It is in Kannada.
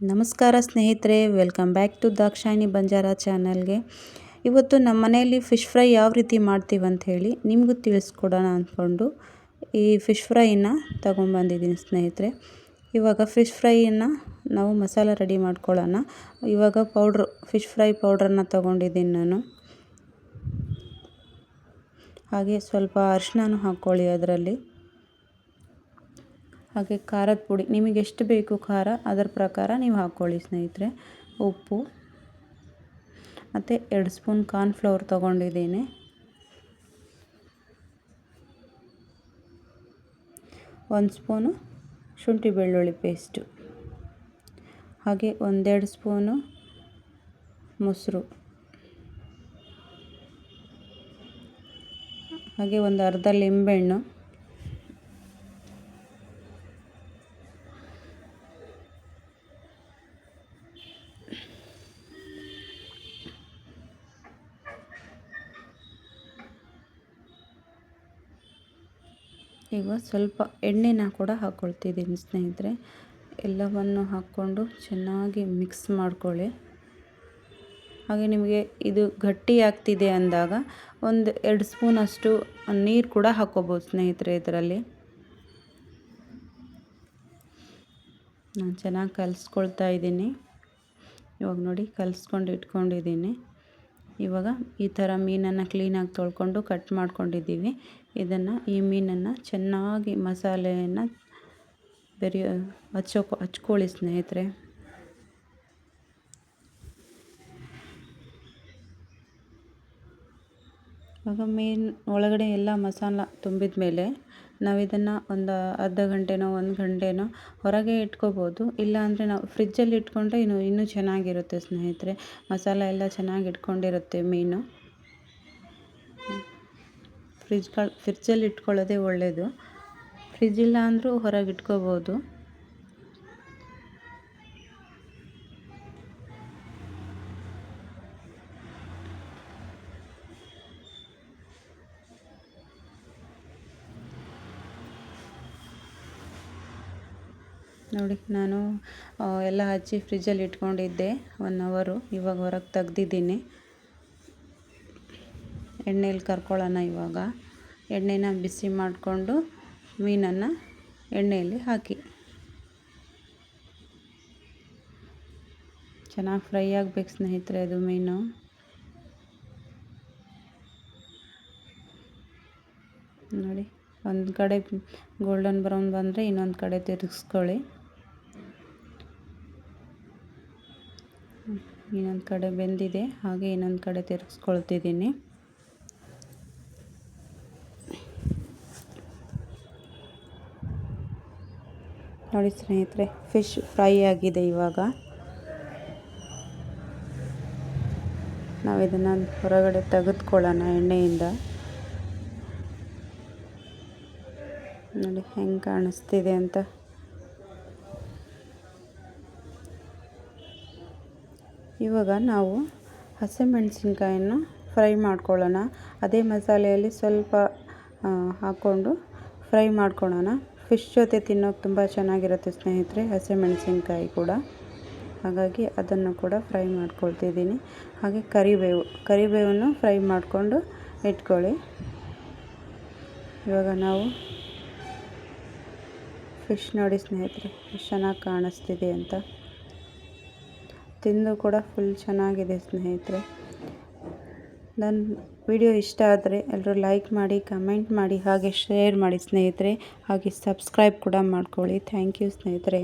ನಮಸ್ಕಾರ ಸ್ನೇಹಿತರೆ, welcome back to Dakshayini Banjara ಚಾನಲ್ಗೆ. ಇವತ್ತು ನಮ್ಮ ಮನೆಯಲ್ಲಿ ಫಿಶ್ ಫ್ರೈ ಯಾವ ರೀತಿ ಮಾಡ್ತೀವಿ ಅಂತ ಹೇಳಿ ನಿಮಗೂ ತಿಳಿಸ್ಕೊಡೋಣ ಅಂದ್ಕೊಂಡು ಈ ಫಿಶ್ ಫ್ರೈನ ತೊಗೊಂಬಂದಿದ್ದೀನಿ ಸ್ನೇಹಿತರೆ. ಇವಾಗ ಫಿಶ್ ಫ್ರೈಯನ್ನು ನಾವು ಮಸಾಲ ರೆಡಿ ಮಾಡ್ಕೊಳ್ಳೋಣ. ಇವಾಗ ಪೌಡ್ರ್, ಫಿಶ್ ಫ್ರೈ ಪೌಡ್ರನ್ನ ತೊಗೊಂಡಿದ್ದೀನಿ ನಾನು. ಹಾಗೆ ಸ್ವಲ್ಪ ಅರಿಶಿನೂ ಹಾಕ್ಕೊಳ್ಳಿ ಅದರಲ್ಲಿ. ಹಾಗೆ ಖಾರದ ಪುಡಿ. ನಿಮಗೆ ಎಷ್ಟು ಬೇಕು ಖಾರ, ಅದರ ಪ್ರಕಾರ ನೀವು ಹಾಕ್ಕೊಳ್ಳಿ ಸ್ನೇಹಿತರೆ. ಉಪ್ಪು. ಮತ್ತು ಎರಡು ಸ್ಪೂನ್ ಕಾರ್ನ್ಫ್ಲವರ್ ತೊಗೊಂಡಿದ್ದೀನಿ. ಒಂದು ಸ್ಪೂನು ಶುಂಠಿ ಬೆಳ್ಳುಳ್ಳಿ ಪೇಸ್ಟು. ಹಾಗೆ ಒಂದೆರಡು ಸ್ಪೂನು ಮೊಸರು. ಹಾಗೆ ಒಂದು ಅರ್ಧ ಲಿಂಬೆಹಣ್ಣು. ಈಗ ಸ್ವಲ್ಪ ಎಣ್ಣೆನ ಕೂಡ ಹಾಕ್ಕೊಳ್ತಿದ್ದೀನಿ ಸ್ನೇಹಿತರೆ. ಎಲ್ಲವನ್ನು ಹಾಕ್ಕೊಂಡು ಚೆನ್ನಾಗಿ ಮಿಕ್ಸ್ ಮಾಡ್ಕೊಳ್ಳಿ. ಹಾಗೆ ನಿಮಗೆ ಇದು ಗಟ್ಟಿ ಆಗ್ತಿದೆ ಅಂದಾಗ ಒಂದು ಎರಡು ಸ್ಪೂನಷ್ಟು ನೀರು ಕೂಡ ಹಾಕ್ಕೋಬೋದು ಸ್ನೇಹಿತರೆ ಇದರಲ್ಲಿ. ನಾನು ಚೆನ್ನಾಗಿ ಕಲಿಸ್ಕೊಳ್ತಾ ಇದ್ದೀನಿ. ಇವಾಗ ನೋಡಿ ಕಲಿಸ್ಕೊಂಡು ಇಟ್ಕೊಂಡಿದ್ದೀನಿ. ಇವಾಗ ಈ ಥರ ಮೀನನ್ನು ಕ್ಲೀನಾಗಿ ತೊಳ್ಕೊಂಡು ಕಟ್ ಮಾಡ್ಕೊಂಡಿದ್ದೀವಿ. ಇದನ್ನು ಈ ಮೀನನ್ನು ಚೆನ್ನಾಗಿ ಮಸಾಲೆಯನ್ನು ಬೆರೆಯೋ ಹಚ್ಚೋ ಹಚ್ಕೊಳ್ಳಿ ಸ್ನೇಹಿತರೆ. ಇವಾಗ ಮೀನು ಒಳಗಡೆ ಎಲ್ಲ ಮಸಾಲ ತುಂಬಿದ ಮೇಲೆ ನಾವು ಇದನ್ನು ಒಂದು ಅರ್ಧ ಗಂಟೆನೋ ಒಂದು ಗಂಟೆನೋ ಹೊರಗೆ ಇಟ್ಕೋಬೋದು. ಇಲ್ಲ ನಾವು ಫ್ರಿಜ್ಜಲ್ಲಿ ಇಟ್ಕೊಂಡ್ರೆ ಇನ್ನು, ಇನ್ನೂ ಚೆನ್ನಾಗಿರುತ್ತೆ ಸ್ನೇಹಿತರೆ. ಮಸಾಲ ಎಲ್ಲ ಚೆನ್ನಾಗಿ ಇಟ್ಕೊಂಡಿರುತ್ತೆ ಮೀನು. ಫ್ರಿಜ್ಗಳು ಫ್ರಿಜ್ಜಲ್ಲಿ ಇಟ್ಕೊಳ್ಳೋದೇ ಒಳ್ಳೆಯದು ಫ್ರಿಜ್ ಇಲ್ಲ ಅಂದರೂ ಹೊರಗೆ ಇಟ್ಕೋಬೋದು. ನೋಡಿ, ನಾನು ಎಲ್ಲ ಹಚ್ಚಿ ಫ್ರಿಜ್ಜಲ್ಲಿ ಇಟ್ಕೊಂಡಿದ್ದೆ. ಒನ್ ಅವರು ಇವಾಗ ಹೊರಗೆ ತೆಗ್ದಿದ್ದೀನಿ. ಎಣ್ಣೆಯಲ್ಲಿ ಕರ್ಕೊಳ್ಳೋಣ ಇವಾಗ. ಎಣ್ಣೆನ ಬಿಸಿ ಮಾಡಿಕೊಂಡು ಮೀನನ್ನು ಎಣ್ಣೆಯಲ್ಲಿ ಹಾಕಿ. ಚೆನ್ನಾಗಿ ಫ್ರೈ ಆಗಬೇಕು ಸ್ನೇಹಿತರೆ ಅದು ಮೀನು. ನೋಡಿ, ಒಂದು ಕಡೆ ಗೋಲ್ಡನ್ ಬ್ರೌನ್ ಬಂದರೆ ಇನ್ನೊಂದು ಕಡೆ ತಿರುಗಿಸ್ಕೊಳ್ಳಿ. ಇನ್ನೊಂದು ಕಡೆ ಬೆಂದಿದೆ, ಹಾಗೆ ಇನ್ನೊಂದು ಕಡೆ ತಿರುಗಿಸ್ಕೊಳ್ತಿದ್ದೀನಿ ನೋಡಿ ಸ್ನೇಹಿತರೆ ಫಿಶ್ ಫ್ರೈ ಆಗಿದೆ ಇವಾಗ. ನಾವು ಇದನ್ನು ಹೊರಗಡೆ ತೆಗೆದುಕೊಳ್ಳೋಣ ಎಣ್ಣೆಯಿಂದ. ನೋಡಿ, ಹೆಂಗೆ ಕಾಣಿಸ್ತಿದೆ ಅಂತ. ಇವಾಗ ನಾವು ಹಸಿಮೆಣಸಿನ್ಕಾಯನ್ನು ಫ್ರೈ ಮಾಡ್ಕೊಳ್ಳೋಣ. ಅದೇ ಮಸಾಲೆಯಲ್ಲಿ ಸ್ವಲ್ಪ ಹಾಕ್ಕೊಂಡು ಫ್ರೈ ಮಾಡ್ಕೊಳ್ಳೋಣ. ಫಿಶ್ ಜೊತೆ ತಿನ್ನೋಕೆ ತುಂಬ ಚೆನ್ನಾಗಿರುತ್ತೆ ಸ್ನೇಹಿತರೆ ಹಸಿಮೆಣಸಿನ್ಕಾಯಿ ಕೂಡ. ಹಾಗಾಗಿ ಅದನ್ನು ಕೂಡ ಫ್ರೈ ಮಾಡ್ಕೊಳ್ತಿದ್ದೀನಿ. ಹಾಗೆ ಕರಿಬೇವು, ಕರಿಬೇವನ್ನು ಫ್ರೈ ಮಾಡಿಕೊಂಡು ಇಟ್ಕೊಳ್ಳಿ. ಇವಾಗ ನಾವು ಫಿಶ್ ನೋಡಿ ಸ್ನೇಹಿತರೆ ಚೆನ್ನಾಗಿ ಕಾಣಿಸ್ತಿದೆ ಅಂತ. ತಿಂದು ಕೂಡ ಫುಲ್ ಚೆನ್ನಾಗಿದೆ ಸ್ನೇಹಿತರೆ. ನನ್ನ ವಿಡಿಯೋ ಇಷ್ಟ ಆದರೆ ಎಲ್ಲರೂ ಲೈಕ್ ಮಾಡಿ ಕಮೆಂಟ್ ಮಾಡಿ, ಹಾಗೆ ಶೇರ್ ಮಾಡಿ ಸ್ನೇಹಿತರೆ. ಹಾಗೆ ಸಬ್ಸ್ಕ್ರೈಬ್ ಕೂಡ ಮಾಡ್ಕೊಳ್ಳಿ. ಥ್ಯಾಂಕ್ ಯು ಸ್ನೇಹಿತರೆ.